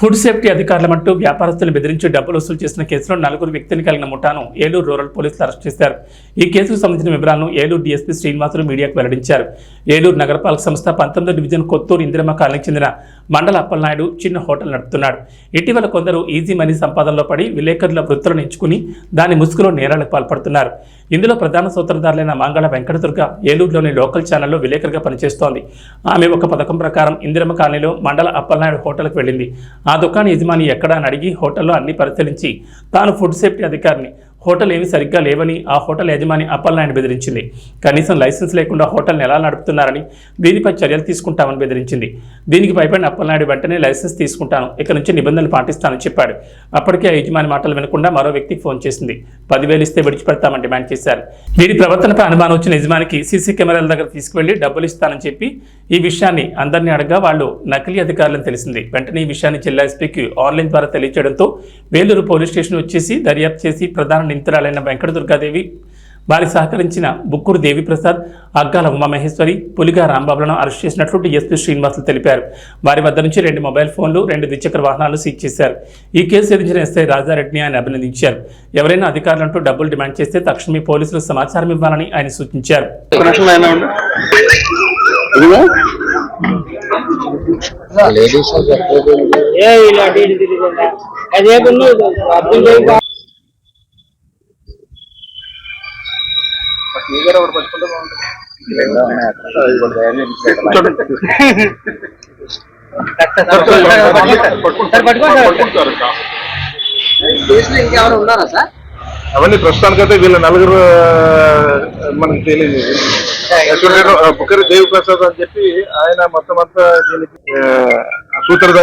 Food safety అధికారులమంటూ వ్యాపారస్తులు బెదిరించి డబ్బులు వసూలు చేసిన కేసులో నలుగురు వ్యక్తిని కలిగిన ముఠాను ఏలూరు రూరల్ పోలీసులు అరెస్ట్ చేశారు. ఈ కేసుకు సంబంధించిన వివరాలను ఏలూరు డీఎస్పీ శ్రీనివాసులు మీడియాకు వెల్లడించారు. ఏలూరు నగరపాలక సంస్థ పంతొమ్మిదో డివిజన్ కొత్తూరు ఇందిరమ్మ కాలనీకి చెందిన మండల అప్పలనాయుడు చిన్న హోటల్ నడుపుతున్నాడు. ఇటీవల కొందరు ఈజీ మనీ సంపాదనలో పడి విలేకరుల వృత్తులను ఎంచుకుని దాని ముసుగులో నేరాలకు పాల్పడుతున్నారు. ఇందులో ప్రధాన సూత్రధారులైన మంగళ వెంకటదుర్గ ఏలూరులోని లోకల్ ఛానల్లో విలేకరుగా పనిచేస్తోంది. ఆమె ఒక పథకం ప్రకారం ఇందిరమ్మ కాలనీలో మండల అప్పలనాయుడు హోటల్కి వెళ్ళింది. ఆ దుకాణ యజమాని ఎక్కడా అని అడిగి హోటల్లో అన్ని పరిశీలించి తాను ఫుడ్ సేఫ్టీ అధికారిని హోటల్ ఏమి సరిగ్గా లేవని ఆ హోటల్ యజమాని అప్పలనాయుడు బెదిరించింది. కనీసం లైసెన్స్ లేకుండా హోటల్ని ఎలా నడుపుతున్నారని దీనిపై చర్యలు తీసుకుంటామని బెదిరించింది. దీనికి భయపడిన అప్పలనాయుడు వెంటనే లైసెన్స్ తీసుకుంటాను ఇక నుంచి నిబంధనలు పాటిస్తానని చెప్పాడు. అప్పటికే ఆ యజమాని మాటలు వినకుండా మరో వ్యక్తికి ఫోన్ చేసింది. పదివేలు ఇస్తే విడిచిపెడతామని డిమాండ్ చేశారు. వీరి ప్రవర్తనపై అనుమానం వచ్చిన యజమానికి సీసీ కెమెరాల దగ్గర తీసుకువెళ్ళి డబ్బులు ఇస్తానని చెప్పి ఈ విషయాన్ని అందరినీ అడగా వాళ్ళు నకిలీ అధికారులను తెలిసింది. వెంటనే ఈ విషయాన్ని జిల్లా ఎస్పీకి ఆన్లైన్ ద్వారా తెలియచేయడంతో వేలూరు పోలీస్ స్టేషన్ వచ్చేసి దర్యాప్తు చేసి ప్రధాన నిందితురాలైన వెంకట దుర్గాదేవి వారి సహకరించిన బుక్కూరు దేవిప్రసాద్ అగ్గాల ఉమామహేశ్వరి పులిగా రాంబాబులను అరెస్ట్ చేసినట్లు డీఎస్పీ శ్రీనివాసులు తెలిపారు. వారి వద్ద నుంచి రెండు మొబైల్ ఫోన్లు రెండు ద్విచక్ర వాహనాలు సీజ్ చేశారు. ఈ కేసు ఎదించిన ఎస్ఐ రాజారెడ్డిని ఆయన అభినందించారు. ఎవరైనా అధికారులంటూ డబ్బులు డిమాండ్ చేస్తే తక్షణమే పోలీసులకు సమాచారం ఇవ్వాలని ఆయన సూచించారు. లేడీస్ చేయక స్పీకర్ ఒకటి పట్టుకుంటే బాగుంటుంది. ఇంకెవరు ఉన్నారా సార్ అవన్నీ ప్రస్తుతానికైతే వీళ్ళ నలుగురు మనకు తెలియదు. బుక్కరి దేవి ప్రసాద్ అని చెప్పి ఆయన మొత్తం అంతా దీనికి సూత్రధారి